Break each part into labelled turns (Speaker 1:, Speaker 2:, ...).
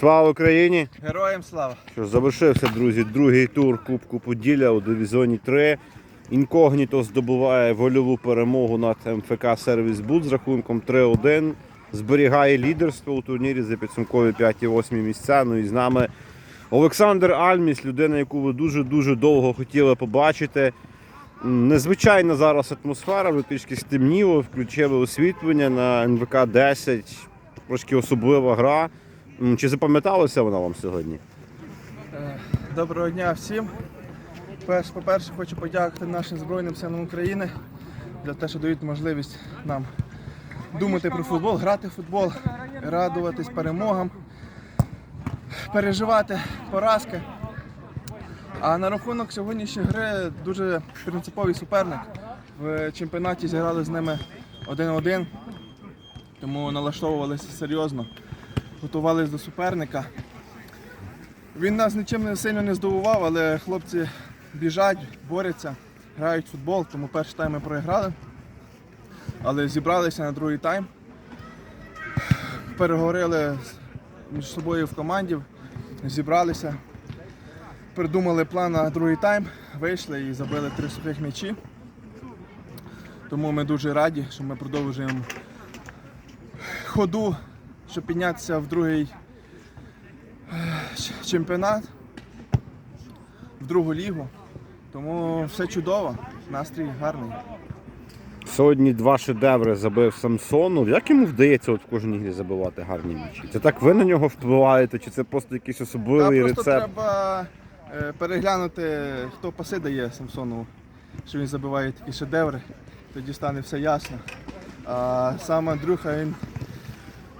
Speaker 1: Слава Україні!
Speaker 2: Героям слава!
Speaker 1: Що завершився, друзі, другий тур Кубку Поділля у дивізіоні 3. Інкогніто здобуває вольову перемогу над МФК Сервіс Буд з рахунком 3-1. Зберігає лідерство у турнірі за підсумкові 5-8 місця. Ну і з нами Олександр Альміс, людина, яку ви дуже-дуже довго хотіли побачити. Незвичайна зараз атмосфера, вже трішки стемніло, включили освітлення на НВК 10. Трошки особлива гра. Чи запам'яталося вона вам сьогодні?
Speaker 2: Е, Доброго дня всім. Перш- По-перше, хочу подякувати нашим Збройним силам України за те, що дають можливість нам думати про футбол, грати в футбол, радуватись перемогам, переживати поразки. А на рахунок сьогоднішньої гри дуже принциповий суперник. В чемпіонаті зіграли з ними 1-1, тому налаштовувалися серйозно, готувалися до суперника. Він нас нічим не сильно не здивував, але хлопці біжать, борються, грають в футбол, тому перший тайм ми програли. Але зібралися на другий тайм. Переговорили між собою в команді, зібралися, придумали план на другий тайм, вийшли і забили три сухих м'ячі. Тому ми дуже раді, що ми продовжуємо ходу, щоб піднятися в другий чемпіонат в другу лігу. Тому все чудово, настрій гарний.
Speaker 1: Сьогодні два шедеври забив Самсону. Як йому вдається от в кожній грі забивати гарні м'ячі? Це так ви на нього впливаєте, чи це просто якийсь
Speaker 2: Та
Speaker 1: особливий
Speaker 2: просто
Speaker 1: рецепт?
Speaker 2: треба е, переглянути, хто паси дає Самсонову, що він забиває такі шедеври, тоді стане все ясно. А сам Андрюха він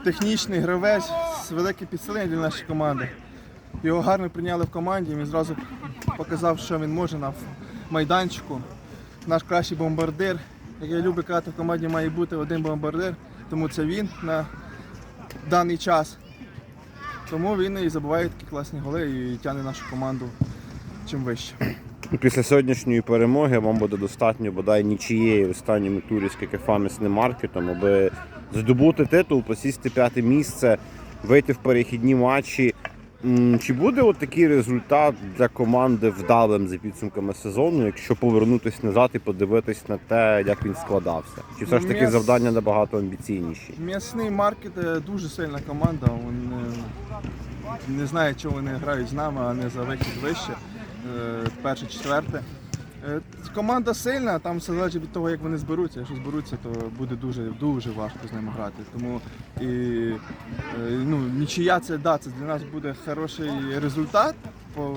Speaker 2: технічний гравець з великим підсиленням для нашої команди. Його гарно прийняли в команді, він зразу показав, що він може на майданчику. Наш кращий бомбардир. Як я люблю казати, в команді має бути один бомбардир, тому це він на даний час. Тому він і забиває такі класні голи і тягне нашу команду чим вище.
Speaker 1: Після сьогоднішньої перемоги вам буде достатньо бодай нічієї в останньому турі з ККФ маркетом, аби здобути титул, посісти п'яте місце, вийти в перехідні матчі. Чи буде от такий результат для команди вдалим за підсумками сезону, якщо повернутися назад і подивитись на те, як він складався? Чи все ж таки
Speaker 2: М'яс-
Speaker 1: завдання набагато амбіційніші?
Speaker 2: М'ясний маркет е, дуже сильна команда. Вони не знаю, чого вони грають з нами, а не за вихід вище. Е, Перше, четверте. Е, Команда сильна, там все залежить від того, як вони зберуться. Якщо зберуться, то буде дуже дуже важко з ними грати. Тому і е, ну, нічия це да, це для нас буде хороший результат по,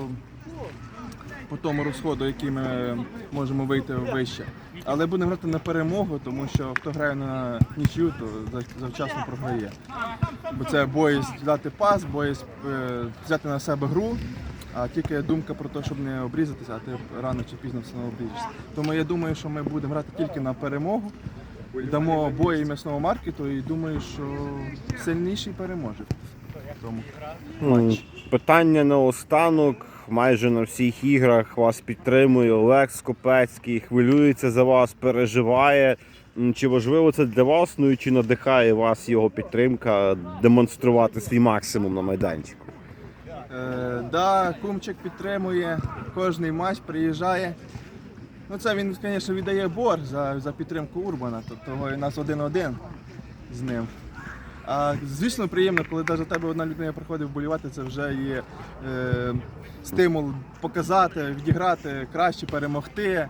Speaker 2: по тому розходу, який ми можемо вийти вище. Але будемо грати на перемогу, тому що хто грає на нічию, то завчасно програє. Бо це боїзд дати пас, боїзд е, взяти на себе гру, а тільки думка про те, щоб не обрізатися, а ти рано чи пізно все одно обріжешся. Тому я думаю, що ми будемо грати тільки на перемогу, дамо бої м'ясного маркету і думаю, що сильніший переможе тому.
Speaker 1: М, Питання на останок. Майже на всіх іграх вас підтримує Олег Скопецький, хвилюється за вас, переживає. Чи важливо це для вас? Ну і чи надихає вас його підтримка демонструвати свій максимум на майданчику?
Speaker 2: Е, да, кумчик підтримує кожний матч, приїжджає. Ну це він, звісно, віддає борг за, за підтримку Урбана, тобто у нас один-один з ним. А звісно, приємно, коли навіть тебе одна людина приходить вболівати, це вже є е, стимул показати, відіграти краще, перемогти,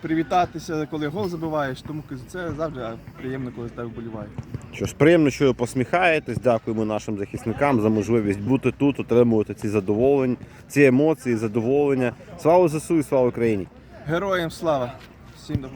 Speaker 2: привітатися, коли гол забиваєш. Тому це завжди приємно, коли тебе вболівають.
Speaker 1: Що ж, приємно, що ви посміхаєтесь. Дякуємо нашим захисникам за можливість бути тут, отримувати ці задоволення, ці емоції, задоволення. Слава ЗСУ і слава Україні!
Speaker 2: Героям слава! Всім до.